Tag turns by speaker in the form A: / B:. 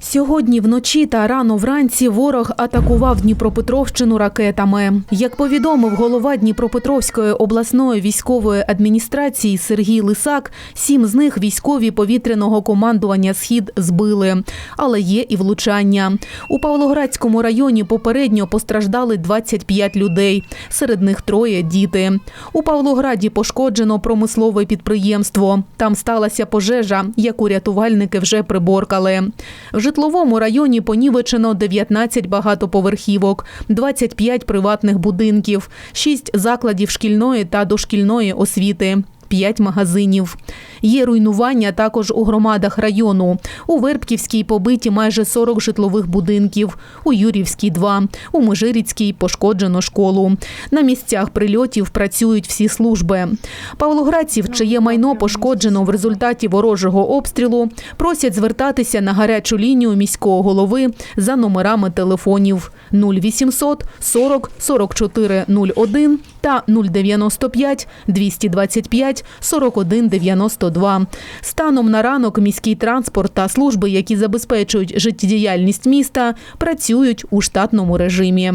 A: Сьогодні вночі та рано вранці ворог атакував Дніпропетровщину ракетами. Як повідомив голова Дніпропетровської обласної військової адміністрації Сергій Лисак, сім з них військові повітряного командування Схід збили, але є і влучання. У Павлоградському районі попередньо постраждали 25 людей. Серед них троє діти. У Павлограді пошкоджено промислове підприємство. Там сталася пожежа, яку рятувальники вже приборкали. Житловому районі понівечено 19 багатоповерхівок, 25 приватних будинків, 6 закладів шкільної та дошкільної освіти. П'ять магазинів. Є руйнування також у громадах району. У Вербківській побиті майже 40 житлових будинків, у Юрівській – два, у Межиріцькій пошкоджено школу. На місцях прильотів працюють всі служби. Павлоградців, чиє майно пошкоджено в результаті ворожого обстрілу, просять звертатися на гарячу лінію міського голови за номерами телефонів 0800 40 44 01 та 095 225 41 92. Станом на ранок міський транспорт та служби, які забезпечують життєдіяльність міста, працюють у штатному режимі.